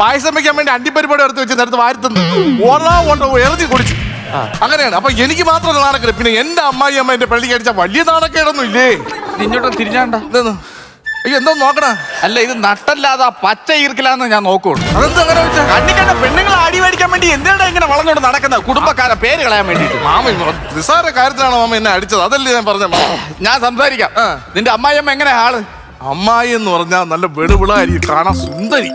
പായസം വെക്കാൻ വേണ്ടി അണ്ടിപ്പരിപാടി എടുത്ത് വെച്ച് നേരത്തെ വാരത്തുന്നു. കൊണ്ട് എഴുതി കുടിച്ചു. അങ്ങനെയാണ്. അപ്പൊ എനിക്ക് മാത്രം നാണക്കേട്. പിന്നെ എന്റെ അമ്മായി അമ്മ എന്റെ പള്ളിക്ക് അടിച്ച വലിയ നാണക്കേടൊന്നും ഇല്ലേ? നിന്നോട്ട് തിരിഞ്ഞാണ്ട. അയ്യോ എന്തോ നോക്കണ. അല്ല ഇത് നട്ടല്ലാതെ പച്ച ഈർക്കിലാന്ന് ഞാൻ നോക്കുള്ളൂ. അതെന്താ അങ്ങനെ വെച്ചാ? കണ്ണിക്കണ്ട പെണ്ണുങ്ങൾ അടി മേടിക്കാൻ വേണ്ടി എന്തിനാണ് ഇങ്ങനെ വളർന്നുകൊണ്ട് നടക്കുന്നത്? കുടുംബക്കാരെ പേര് കളയാൻ വേണ്ടിട്ട് മാമ നിസാര കാര്യത്തിലാണ് മാമ എന്നെ അടിച്ചത്? അതല്ലേ ഞാൻ പറഞ്ഞ ഞാൻ സംസാരിക്കാം. നിന്റെ നിന്റെ അമ്മായിയമ്മ എങ്ങനെയാ ആൾ? അമ്മായി എന്ന് പറഞ്ഞാൽ നല്ല വെളുവിളായിരിക്കും കാണാൻ സുന്ദരി.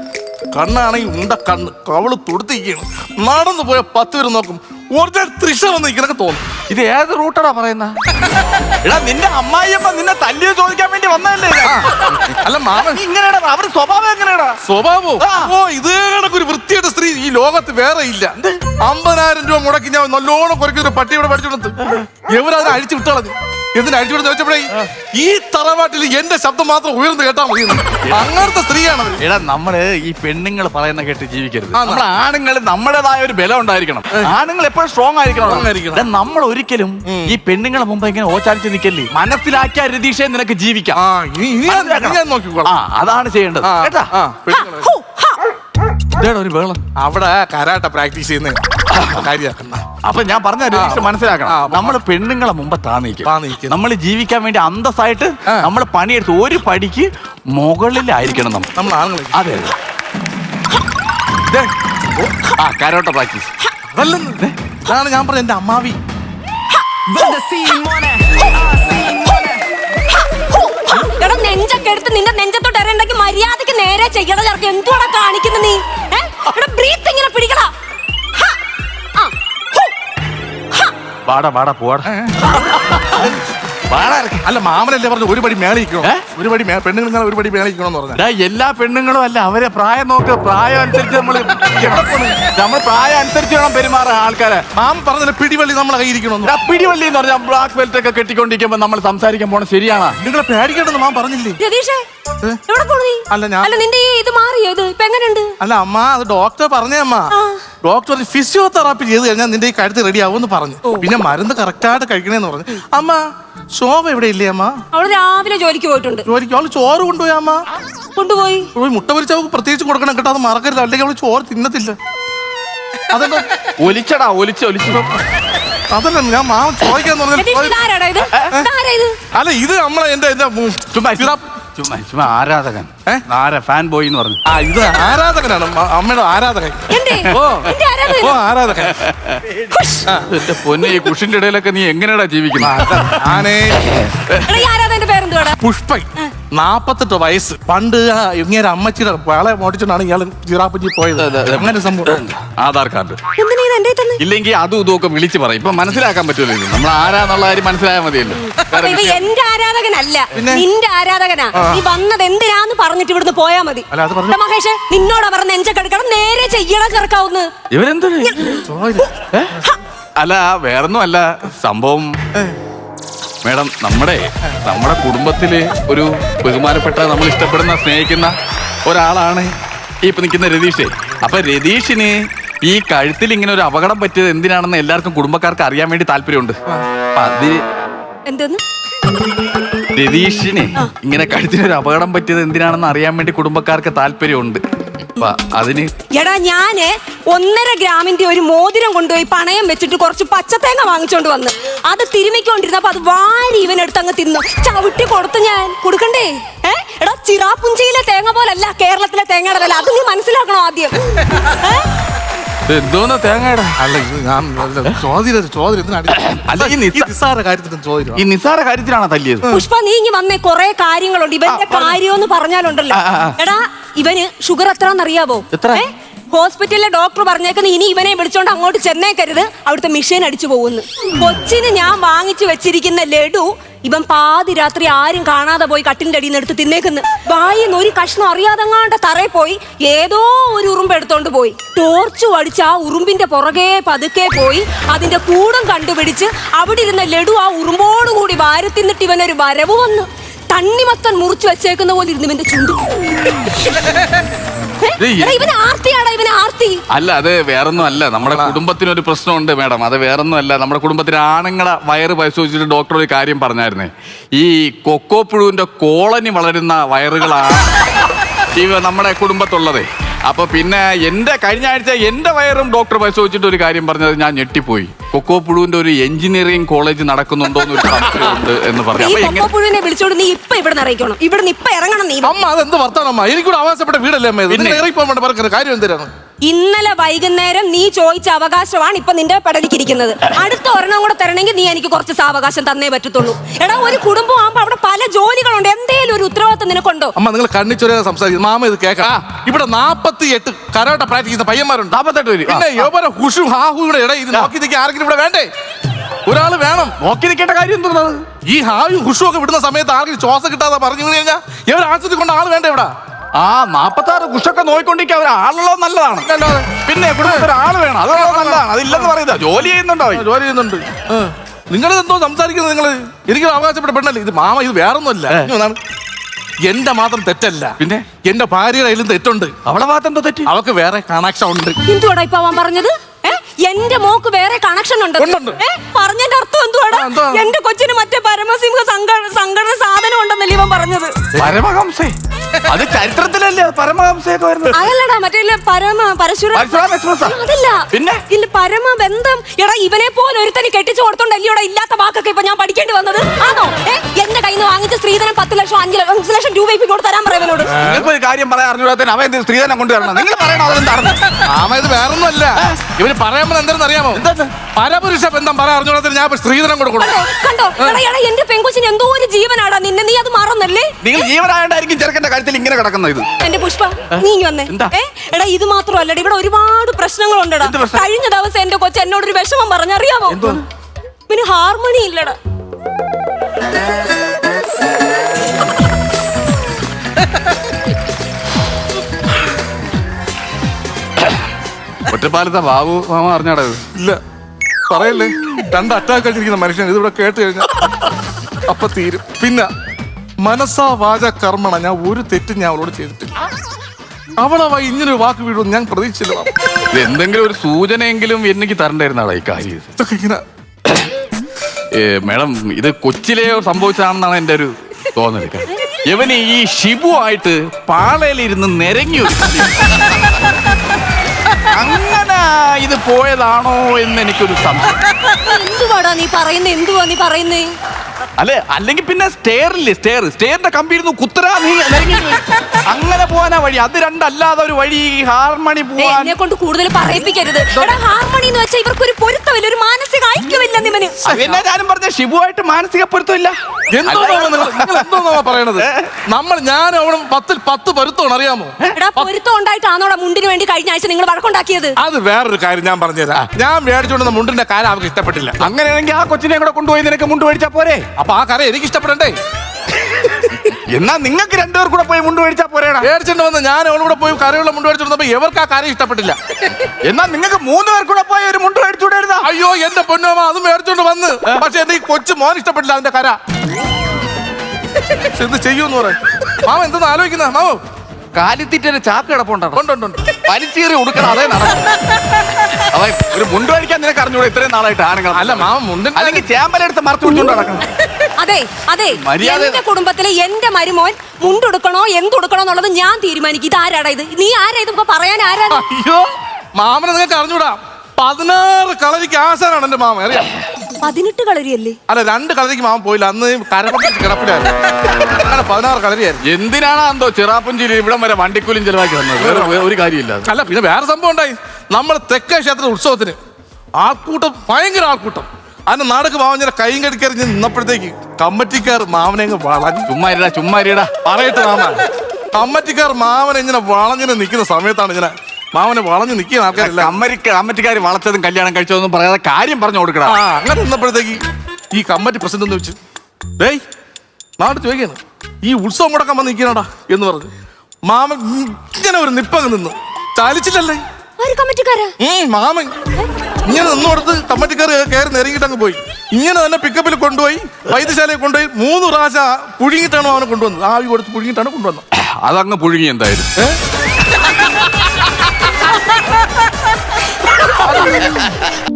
കണ്ണാണെങ്കിൽ ഉണ്ട കണ്ണ് കവൾ തൊടുത്തിരിക്കണം നടന്നു പോയ പത്ത് പേര് നോക്കും ഒറിജിനൽ തൃശ വന്ന് നിൽക്കണൊക്കെ തോന്നും. ഇത് ഏത് റൂട്ടാടാ പറയുന്ന? എടാ നിന്റെ അമ്മായിയമ്മ നിന്നെ തല്ലിയ ചോദിക്കാൻ വേണ്ടി വന്നതല്ലേ ഇത്? അല്ല മാമ ഇങ്ങനെയാടാ അവരുടെ സ്വഭാവം എങ്ങനെയാടാ? സ്വഭാവം. ഓ ഇതേ കണക്കൊരു വൃത്തിയുടെ സ്ത്രീ ഈ ലോകത്ത് വേറെ ഇല്ല. അമ്പതിനായിരം രൂപ മുടക്കി ഞാൻ നല്ലോണം കുറയ്ക്കുന്ന ഒരു പഠിച്ചെടുത്ത് എവരതിനെ അഴിച്ചു വിട്ടളഞ്ഞു എന്തിനാ വിടുന്ന വെച്ചപ്പോഴേ? ഈ തറവാട്ടിൽ എന്റെ ശബ്ദം മാത്രം ഉയർന്നു കേട്ടാ മതി. അങ്ങനത്തെ സ്ത്രീയാണ് എടാ നമ്മൾ ഈ പെണ്ണുങ്ങൾ പറയുന്ന കേട്ട് ജീവിക്കരുത്. നമ്മളെ നമ്മൾ ആണുങ്ങൾ നമ്മുടേതായ ഒരു ബലം ഉണ്ടായിരിക്കണം. ആണുങ്ങൾ എപ്പോഴും സ്ട്രോങ് ആയിരിക്കണം. നമ്മൾ ഒരിക്കലും ഈ പെണ്ണുങ്ങളെ മുമ്പ് ഇങ്ങനെ ഓച്ചാരിച്ച് നിൽക്കല്ലേ മനസ്സിലാക്കിയ രതീഷെ നിനക്ക് ജീവിക്കാം. അതാണ് ചെയ്യേണ്ടത്. കേട്ടാ? ഒരു വേളം അവിടെ കരാട്ട പ്രാക്ടീസ് ചെയ്യുന്ന കാര്യാക്കുന്ന അപ്പൊ ഞാൻ പറഞ്ഞ രതീഷ്. മനസ്സിലാക്കണം. നമ്മൾ നമ്മൾ പെണ്ണുങ്ങളെ മുമ്പ് താന്നിക്കും. നമ്മൾ ജീവിക്കാൻ വേണ്ടി അന്തസ്സായിട്ട്. നമ്മൾ പണിയെടുത്ത് ഒരു പടിക്ക് മുകളിലായിരിക്കണം നമ്മൾ. നമ്മൾ ആണുങ്ങളെ അതെ അതെ. ആ കരോട്ട പ്രാക്ടീസ് അതല്ലെന്ന്. ഇതാണ് ഞാൻ പറഞ്ഞ എന്റെ അമ്മാവി. നെഞ്ചൊക്കെ എടുത്ത് നിന്റെ നെഞ്ചത്തോട്ട് എറിയണ്ടെങ്കിൽ മര്യാദയ്ക്ക് നേരെ ചെയ്യണം എന്തുവാടാ കാണിക്കുന്നത് നീ? ബ്രീത്ത് ഇങ്ങനെ പിടിക്കടാ. വാടാ വാടാ പോവാടാ. വാടാ. അല്ല മാമനല്ലേ പറഞ്ഞു ഒരു പടി മേളിക്കണം? ഒരു പടി പെണ്ണുങ്ങൾ ഇങ്ങനെ ഒരു പടി മേളിക്കണമെന്ന് പറഞ്ഞു. എടാ, എല്ലാ പെണ്ണുങ്ങളും അല്ല അവരെ പ്രായം നോക്ക് പ്രായം അനുസരിച്ച് നമ്മൾ നമ്മൾ പ്രായം അനുസരിച്ച് വേണം പെരുമാറാൻ ആൾക്കാരെ. മാം പറഞ്ഞില്ല പിടിവള്ളി നമ്മളെ കയ്യിരിക്കണം പിടിവള്ളി എന്ന് പറഞ്ഞാൽ ബ്ലാക്ക് ബെൽറ്റ് ഒക്കെ കെട്ടിക്കൊണ്ടിരിക്കുമ്പോ നമ്മൾ സംസാരിക്കാൻ പോണ ശരിയാണോ. നിങ്ങളെ പേടിക്കണ്ടെന്ന് മാം പറഞ്ഞില്ലേ? രതീഷേ അല്ല, ഞാൻ- അല്ല നിന്റെ ഈ ഇത് മാറിയോ? ഇത് ഇപ്പൊ എങ്ങനെയുണ്ട്? അല്ല അമ്മ അത് ഡോക്ടർ പറഞ്ഞേ അമ്മ. ഡോക്ടർ ഫിസിയോതെറാപ്പി ചെയ്ത് കഴിഞ്ഞാൽ നിന്റെ ഈ കഴുത്ത് റെഡി ആവുമെന്ന് പറഞ്ഞു. പിന്നെ മരുന്ന് കറക്റ്റായിട്ട് കഴിക്കണേന്ന് പറഞ്ഞു. അമ്മ ശോഭ എവിടെ ഇല്ലേ അമ്മ? അവൾ രാവിലെ ജോലിക്ക് പോയിട്ടുണ്ട്. ജോലിക്ക്? അവൾ ചോറ് കൊണ്ടുപോയി അമ്മ. കൊണ്ടുപോയി. മുട്ട പൊരിച്ച അവൾക്ക് പ്രത്യേകിച്ച് കൊടുക്കണം കേട്ടോ അത് മറക്കരുത്. അല്ലെങ്കിൽ അവൾ ചോറ് തിന്നത്തില്ല. അതെന്താ? ഒലിച്ചടാ ഒലിച്ച് ഒലിച്ച്. അതല്ല ഞാൻ മാം ചോദിക്കാൻ അല്ല ഇത് നമ്മളെ എന്റെ എന്റെ ചുമ്മാ. ചുമ്മാ ചുമ്മാ ആരാധകൻ. ഏ? ആരാ ഫാൻ ബോയ് എന്ന് പറഞ്ഞു. ആ ഇത് ആരാധകനാണ്. മ- അമ്മയുടെ ആരാധകൻ. എന്റെ ഓ. എന്റെ ആരാധകൻ? ഓ ആരാധകൻ. എന്റെ പൊന്നെ ഈ കുഷിന്റെ ഇടയിലൊക്കെ നീ എങ്ങനെയാടാ ജീവിക്കുന്നത്? ഞാനേ എടാ ഈ ആരാധകന്റെ പേരെന്തുവാടാ? പുഷ്പൻ. നാപ്പത്തെട്ട് വയസ്സ്. പണ്ട് ഇങ്ങനെ അമ്മച്ചിയുടെ വളെ മോടിച്ചോണ്ടാണ് ഇയാൾ ജിറാപ്പഞ്ചി പോയത്. അങ്ങനെ സംഭവം. ആധാർ കാർഡ്. ഇല്ലെങ്കിൽ അതും ഇതും ഒക്കെ വിളിച്ച് പറയും. ഇപ്പൊ മനസ്സിലാക്കാൻ പറ്റുമല്ലോ നമ്മൾ ആരാന്നുള്ള കാര്യം മനസ്സിലായാൽ മതിയല്ലോ. എന്റെ ആരാധകനല്ല? നിന്റെ ആരാധകനാ. നീ വന്നത് എന്തിനാന്ന് പറഞ്ഞിട്ട് ഇവിടുന്ന് പോയാ മതി. മഹേഷ് നിന്നോടാ പറഞ്ഞ എഞ്ചക്കെടുക്കണം നേരെ ചെയ്യണ ചെറുക്കാവുന്ന്. ഇവരെന്തോ. അല്ല വേറൊന്നും അല്ല. സംഭവം മേഡം നമ്മുടെ നമ്മുടെ കുടുംബത്തിൽ ഒരു ബഹുമാനപ്പെട്ട നമ്മൾ ഇഷ്ടപ്പെടുന്ന സ്നേഹിക്കുന്ന ഒരാളാണ് ഈ ഇപ്പൊ നിൽക്കുന്ന രതീഷ്. അപ്പൊ രതീഷിന് ഈ കഴുത്തിൽ ഇങ്ങനെ ഒരു അപകടം പറ്റിയത് എന്തിനാണെന്ന് എല്ലാവർക്കും കുടുംബക്കാർക്ക് അറിയാൻ വേണ്ടി താല്പര്യമുണ്ട്. അത് എന്തെന്ന്? രതീഷിന് ഇങ്ങനെ കഴുത്തിന് ഒരു അപകടം പറ്റിയത് എന്തിനാണെന്ന് അറിയാൻ വേണ്ടി കുടുംബക്കാർക്ക് താല്പര്യമുണ്ട്. അപ്പൊ അതിന് എടാ ഞാൻ ഒന്നര ഗ്രാമിന്റെ ഒരു മോതിരം കൊണ്ടുപോയി പണയം വെച്ചിട്ട് കുറച്ച് പച്ചത്തേങ്ങ വാങ്ങിച്ചോണ്ട് വന്ന്. അത് തിരുമിക്കൊണ്ടിരുന്നപ്പോ അത് വാരി ഇവനെടുത്ത് അങ്ങ് തിന്നു. ചവിട്ടി കൊടുത്തു ഞാൻ കൊടുക്കണ്ടേ? ഏ? എടാ ചിറാപ്പുഞ്ചിയിലെ തേങ്ങ പോലല്ല കേരളത്തിലെ തേങ്ങയുടെ വില. അത് നീ മനസ്സിലാക്കണോ ആദ്യം? ഏ? ഇത് എന്തോന്ന് തേങ്ങയുടെ? അല്ല ഇത് ഞാൻ അല്ല, ചോദ്യം ചോദ്യം എന്തിനാ അല്ല, ഈ നിസ്സ- നിസ്സാര കാര്യത്തിന് ചോദ്യം ഈ നിസ്സാര കാര്യത്തിലാണോ തല്ലിയത്? പുഷ്പ നീ ഇങ്ങി വന്നേ കൊറേ കാര്യങ്ങളുണ്ട്. ഇവന്റെ കാര്യം പറഞ്ഞാലുണ്ടല്ലോ. എടാ ഇവന് ഷുഗർ എത്രന്ന് അറിയാവോ എത്ര? ഏ? ഹോസ്പിറ്റലിലെ ഡോക്ടർ പറഞ്ഞേക്കുന്ന ഇനി ഇവനെ വിളിച്ചോണ്ട് അങ്ങോട്ട് ചെന്നേക്കരുത് അവിടുത്തെ മെഷീൻ അടിച്ചു പോകുന്നു. കൊച്ചിന് ഞാൻ വാങ്ങിച്ചു വെച്ചിരിക്കുന്ന ലഡു ഇവൻ പാതി രാത്രി ആരും കാണാതെ പോയി കട്ടിലിന്റെ അടിയിൽ നിന്ന് എടുത്ത് തിന്നേക്കുന്നു. വായിന്ന് ഒരു കഷ്ണം അറിയാതെങ്ങാണ്ട് തറയിൽ പോയി ഏതോ ഒരു ഉറുമ്പ് എടുത്തോണ്ട് പോയി. ടോർച്ച് അടിച്ച് ആ ഉറുമ്പിന്റെ പുറകെ പതുക്കെ പോയി അതിന്റെ കൂടം കണ്ടുപിടിച്ച് അവിടെ ഇരുന്ന ലഡു ആ ഉറുമ്പോടുകൂടി വാരി തിന്നിട്ട് ഇവനൊരു വരവ് വന്നു. തണ്ണിമത്തൻ മുറിച്ചു വെച്ചേക്കുന്ന പോലെ ഇരുന്നു ഇവന്റെ ചുണ്ടി. ഇത് ഈ- ഇവന് ആർത്തിയാടാ ഇവന് ആർത്തി. അല്ല അത് വേറൊന്നും അല്ല നമ്മുടെ കുടുംബത്തിനൊരു പ്രശ്നമുണ്ട് മേഡം. അത് വേറൊന്നും അല്ല നമ്മുടെ കുടുംബത്തിലെ ആണുങ്ങളെ വയറ് പരിശോധിച്ചിട്ട് ഡോക്ടർ ഒരു കാര്യം പറഞ്ഞായിരുന്നേ. ഈ കൊക്കോ പുഴുവിന്റെ കോളനി വളരുന്ന വയറുകളാണ് ഈ നമ്മുടെ കുടുംബത്തുള്ളതേ. അപ്പൊ പിന്നെ എന്റെ കഴിഞ്ഞ ആഴ്ച എന്റെ വയറും ഡോക്ടർ പരിശോധിച്ചിട്ട് ഒരു കാര്യം പറഞ്ഞത് ഞാൻ ഞെട്ടിപ്പോയി. കൊക്കോ പുഴുവിന്റെ ഒരു എഞ്ചിനീയറിംഗ് കോളേജ് നടക്കുന്നുണ്ടോ എന്നൊരു സംശയമുണ്ട് എന്ന് പറഞ്ഞു. വിളിച്ചോണ്ട് നീ ഇപ്പൊ ഇവിടെ ഇറങ്ങിക്കണം. ഇവിടെ ഇപ്പൊ ഇറങ്ങണം നീ. അമ്മ അതെന്ത് വർത്താനം അമ്മ? എനിക്കൂടെ ആവാസപ്പെട്ട വീടല്ലേ അമ്മ? വേണ്ടി കാര്യം എന്തിനാണ്? ഇന്നലെ വൈകുന്നേരം നീ ചോദിച്ച അവകാശമാണ് ഇപ്പൊ നിന്റെ പടലിക്കിരിക്കുന്നത് അടുത്ത ഒരെണ്ണം കൂടെ തരണമെങ്കിൽ നീ എനിക്ക് കുറച്ച് സാവകാശം തന്നേ പറ്റത്തുള്ളൂ. എടാ ഒരു കുടുംബം ആകുമ്പോ അവിടെ പല ജോലികളുണ്ട്. എന്തേലും ഒരു ഉത്തരവാദിത്തം നിനക്കുണ്ടോ? അമ്മ നിങ്ങൾ കണ്ണിച്ചൊരേ സംസാരിക്കുന്നു മാമ ഇത് കേൾക്കാം. ഇവിടെ നാപ്പത്തി എട്ട് കരോട്ട പ്രാക്ടീസ് ചെയ്യുന്ന പയ്യന്മാരുണ്ട്. നാപ്പത്തെട്ട് പേര്. പിന്നെ ഹുഷും ഹാഹുയുടെ ഇടയിൽ ഇത് നോക്കി നിൽക്കാൻ ആരെങ്കിലും ഇവിടെ വേണ്ടേ? ഒരാൾ വേണം. നോക്കി നിൽക്കേണ്ട കാര്യം എന്താണ് ഈ ഹായും ഹുഷും ഒക്കെ വിടുന്ന സമയത്ത് ആർക്കും ശ്വാസം കിട്ടാതെ പറഞ്ഞു കഴിഞ്ഞാൽ ഇവർ ആശുപത്രി കൊണ്ട് ആൾ വേണ്ട ഇവിടെ? ആ നാപ്പത്തി ആറ് കുഷൊക്കെ നോയിക്കൊണ്ടിരിക്കുക. അവർ ആളുള്ളത് നല്ലതാണ് പിന്നെ കുടുംബത്തിൽ ആൾ വേണം. അത് നല്ലതാണ്. അതില്ലെന്ന് പറയുന്നത്. ജോലി ചെയ്യുന്നുണ്ടോ? ജോലി ചെയ്യുന്നുണ്ട്. നിങ്ങൾ എന്തോ സംസാരിക്കുന്നത് നിങ്ങൾ എനിക്ക് അവകാശപ്പെട്ട പെണ്ണല്ലേ? ഇത് മാമ ഇത് വേറൊന്നുമല്ല. ഇനി ഒന്നാണ്. എന്റെ മാത്രം തെറ്റല്ല. പിന്നെ? എന്റെ ഭാര്യയുടെ കയ്യിലും തെറ്റുണ്ട്. അവളെ ഭാഗത്ത് എന്തോ തെറ്റി? അവക്ക് വേറെ കണക്ഷൻ ഉണ്ട്. എന്തുവാടാ ഇപ്പൊ അവൻ പറഞ്ഞത്? ഏ? എന്റെ മോക്ക് വേറെ കണക്ഷൻ ഉണ്ട്. ഉണ്ടുണ്ട്. പറഞ്ഞതിന്റെ അർത്ഥം എന്തുവാടാ? ആ, എന്തുവാ? എന്റെ കൊച്ചിന് മറ്റേ പരമസിംഹ സംഘ- സംഘടന സാധനം ഉണ്ടെന്നല്ലേ ഇവൻ പറഞ്ഞത്? പരമഹംസേ? അത് ചരിത്രത്തിലല്ലേ പരമഹംസയൊക്കെ വരുന്നത്? അതല്ലടാ മറ്റേ പരമ പരശുര അതല്ല. പിന്നെ? ഇല്ല പരമ ബന്ധം എടാ ഇവനെ പോലെ ഒരുത്തന് കെട്ടിച്ചു കൊടുത്തോണ്ടല്ലയോടാ ഇല്ലാത്ത വാക്കൊക്കെ ഇപ്പൊ ഞാൻ പഠിക്കേണ്ടി വന്നത്? ആണോ? എന്റെ കയ്യിൽ നിന്ന് വാങ്ങിച്ച സ്ത്രീധനം പത്ത് ലക്ഷം അഞ്ച് ലക്ഷം അഞ്ച് ലക്ഷം രൂപ ഇപ്പൊ ഇങ്ങോട്ട് തരാൻ പറയുന്നോട് നിങ്ങൾക്ക് ഒരു കാര്യം പറയാൻ അറിഞ്ഞൂടാത്തതിന് അവൻ എന്ത് സ്ത്രീധനം കൊണ്ടുവരണം നിങ്ങൾ പറയണോ അതെന്താണ് ആമ ഇത് വേറൊന്നുമല്ല. ഇവർ പറയാൻ എന്താണെന്ന് അറിയാമോ? പരപുരുഷ ബന്ധം പറയാൻ അറിഞ്ഞോളത്തിന് ഞാൻ സ്ത്രീധനം കൊടുക്കണം. കണ്ടോ? കണ്ടോ എടാ എടാ എന്റെ പെങ്കൊച്ചിന് എന്തോ ഒരു ജീവനാടാ നിന്നെ. നീ അത് മറന്നല്ലേ? നിങ്ങൾ ജീവനായോണ്ടായിരിക്കും ചെറുക്കന്റെ കാര്യത്തിൽ ഇങ്ങനെ കിടക്കുന്നത് ഇത്. എന്റെ പുഷ്പ നീ ഇങ്ങ് വന്നേ. എന്താ? ഏ? എടാ ഇത് മാത്രമല്ലടാ. ഇവിടെ ഒരുപാട് പ്രശ്നങ്ങളുണ്ടടാ. എന്ത് പ്രശ്നം? കഴിഞ്ഞ ദിവസം എന്റെ കൊച്ചു എന്നോട് ഒരു വിഷമം പറഞ്ഞറിയാമോ പിന്നെ ഹാർമോണി ഇല്ലടാ. ഒറ്റപ്പാലത്തെ ബാബു മാമ അറിഞ്ഞാടത് ഇല്ല. പറയല്ലേ? രണ്ട് അറ്റാക്ക് കഴിച്ചിരിക്കുന്ന മനുഷ്യൻ ഇതിവിടെ കേട്ട് കഴിഞ്ഞാൽ അപ്പൊ തീരും. പിന്നെ മനസ്സാ വാച കർമ്മണ ഞാൻ ഒരു തെറ്റും ഞാൻ അവളോട് ചെയ്തിട്ടില്ല. അവളവ ഇങ്ങനൊരു വാക്ക് വീഴും ഞാൻ പ്രതീക്ഷിച്ചില്ല. എന്തെങ്കിലും ഒരു സൂചനയെങ്കിലും എനിക്ക് തരണ്ടായിരുന്നാളാ ഈ കാര്യം. ഇതൊക്കെ ഇങ്ങനെ മേഡം ഇത് കൊച്ചിലെയോ സംഭവിച്ചതാണെന്നാണ് എന്റെ ഒരു തോന്നൽ. ഇവന് ഈ ഷിബു ആയിട്ട് പാളയിലിരുന്ന് നിരങ്ങി ഒരു. അങ്ങനെ ഇത് പോയതാണോ എന്ന് എനിക്കൊരു സംശയം. എന്തുവാടാ നീ പറയുന്നേ? എന്തുവാ നീ പറയുന്നേ? അല്ലെ? അല്ലെങ്കിൽ പിന്നെ സ്റ്റെയറില്ലേ? സ്റ്റെയർ. സ്റ്റെയറിന്റെ കമ്പി ഇരുന്ന് കുത്തരാ നീ. അങ്ങനെ പോകാനാ വഴി. അത് രണ്ടല്ലാതെ ഒരു വഴി ഈ ഹാർമണി പോകാൻ പോവാൻ എന്നെ കൊണ്ട് കൂടുതൽ പറയിപ്പിക്കരുത്. എടാ ഹാർമണി എന്ന് വെച്ചാൽ ഇവർക്ക് ഒരു പൊരുത്തമില്ല ഒരു മാനസിക ഐക്യമില്ല നിമന് പിന്നെ ഞാനും പറഞ്ഞ ഷിബുവായിട്ട് മാനസിക പൊരുത്തമില്ല. എന്തോന്നോ നിങ്ങൾ നിങ്ങൾ എന്തോ പറയണത്? നമ്മൾ ഞാൻ അവിടെ പത്തിൽ പത്ത് പൊരുത്തമാണ് അറിയാമോ? എടാ പൊരുത്തം ഉണ്ടായിട്ടാണോടാ മുണ്ടിന് വേണ്ടി കഴിഞ്ഞ ആഴ്ച നിങ്ങൾ വഴക്കുണ്ടാക്കിയത്? അത് വേറൊരു കാര്യം ഞാൻ പറഞ്ഞുതരാം. ഞാൻ മേടിച്ചുകൊണ്ടുവന്ന മുണ്ടിന്റെ കാര്യം അവർക്ക് ഇഷ്ടപ്പെട്ടില്ല. അങ്ങനെയാണെങ്കിൽ ആ കൊച്ചിനെ കൂടെ കൊണ്ടുപോയി നിനക്ക് മുണ്ട് മേടിച്ചാ പോരെ? അപ്പൊ ആ കറ എനിക്ക് ഇഷ്ടപ്പെടണ്ടേ? എന്നാ നിങ്ങൾക്ക് രണ്ടുപേർ കൂടെ പോയി മുണ്ട് മേടിച്ചാ പോരേടാ. മേടിച്ചിട്ട് വന്ന് ഞാൻ അവളോട് പോയി കറിയുള്ള മുണ്ട് മേടിച്ചിരുന്നപ്പോ എവർക്ക് ആ കറി ഇഷ്ടപ്പെട്ടില്ല? എന്നാ നിങ്ങൾക്ക് മൂന്ന് പേർ കൂടെ പോയി ഒരു മുണ്ട് മേടിച്ചുകൂടായിരുന്നാ അയ്യോ എന്റെ പൊന്നോമ അത് മേടിച്ചോണ്ട് വന്ന്. പക്ഷെ എന്റെ ഈ കൊച്ചു മോൻ ഇഷ്ടപ്പെട്ടില്ല അതിന്റെ കര. എന്ത് ചെയ്യൂന്ന് പറ മാമ എന്തെന്ന് ആലോചിക്കുന്ന? മാമോ. കാലിത്തീറ്റൊരു ചാക്ക് കിടപ്പുണ്ടോ പലിച്ചീറി ഉടുക്കണം അതേ നടക്കും. അതെ ഒരു മുണ്ട് മേടിക്കാൻ നിനക്ക് അറിഞ്ഞൂടെ ഇത്രയും നാളായിട്ട് ആണുങ്ങൾ അല്ല മാമ മുണ്ട് അല്ലെങ്കിൽ ചേമ്പലെടുത്ത് മറച്ചു കൊടുത്തോണ്ട് നടക്കണം. അതെ അതെ. എന്റെ കുടുംബത്തിലെ എന്റെ മരുമോൻ മുണ്ടുടുക്കണോ എന്തുടുക്കണോ എന്നുള്ളത് ഞാൻ തീരുമാനിക്കും. ഇത് ആരാടാ ഇത്? നീ ആരാ ഇത്? ഇപ്പൊ പറയാൻ ആരാ? അയ്യോ മാമനെ നിങ്ങൾക്ക് അറിഞ്ഞൂടാ. പതിനാറ് കളരിക്ക് ആശാനാണ് എന്റെ മാമ അറിയാം? പതിനെട്ട് കളരിയല്ലേ? അല്ല രണ്ട് കളരിക്ക് മാമൻ പോയില്ല. അന്ന് കരപ്പറ്റി കിടപ്പിലായിരുന്നു. അങ്ങനെ പതിനാറ് കളരിയായിരുന്നു. എന്തിനാണ് എന്തോ ചിറാപ്പുഞ്ചിരി ഇവിടം വരെ വണ്ടിക്കൂലിയും ചെലവാക്കി വന്നത്? വേറെ വേ- ഒരു കാര്യമില്ല. അത്. അല്ല പിന്നെ വേറെ സംഭവം ഉണ്ടായി. നമ്മൾ തെക്കേ ക്ഷേത്ര ഉത്സവത്തിന് ആൾക്കൂട്ടം ഭയങ്കര ആൾക്കൂട്ടം. അതിന്റെ നാടക്ക് മാവഞ്ഞ കൈയും കടിക്കറിഞ്ഞ് നിന്നപ്പോഴത്തേക്ക് കമ്മറ്റിക്കാർ മാവനെ അങ്ങ് വളഞ്ഞു ചുമ്മാരിടാ ചുമ്മാരിടാ. പറയട്ടെ മാമ. കമ്മറ്റിക്കാർ മാവനെ ഇങ്ങനെ വളഞ്ഞിനെ നിൽക്കുന്ന സമയത്താണ് ഇങ്ങനെ മാവനെ വളഞ്ഞു നിൽക്കുന്ന ആൾക്കാരില്ല. കമ്മരിക്ക് കമ്മറ്റിക്കാർ വളച്ചതും കല്യാണം കഴിച്ചതൊന്നും പറയാതെ കാര്യം പറഞ്ഞു കൊടുക്കണം ആ അങ്ങനെ നിന്നപ്പോഴത്തേക്ക് ഈ കമ്മറ്റി പ്രസിഡന്റ് എന്ന് വെച്ച് ഡേയ് നാട് ചോദിക്കുന്നു ഈ ഉത്സവം മുടക്കാൻ വന്ന് നിൽക്കണടാ എന്ന് പറഞ്ഞു. മാമൻ ഇങ്ങനെ ഒരു നിപ്പങ്ങ് നിന്നു. ചാലിച്ചില്ലല്ലേ മാമൻ. ഇങ്ങനെ നിന്നോടത്ത് കമ്മറ്റിക്കാർ കയറി നെരങ്ങിട്ട് അങ്ങ് പോയി. ഇങ്ങനെ തന്നെ പിക്കപ്പിൽ കൊണ്ടുപോയി വൈദ്യശാലയിൽ കൊണ്ടുപോയി മൂന്ന് പ്രാവശ്യം പുഴുങ്ങിയിട്ടാണ് അവനെ കൊണ്ടുവന്നത്. ആവി കൊടുത്ത് പുഴുങ്ങിയിട്ടാണ് കൊണ്ടുവന്നത്. അതങ്ങ് പുഴുങ്ങി എന്തായാലും. ഏ?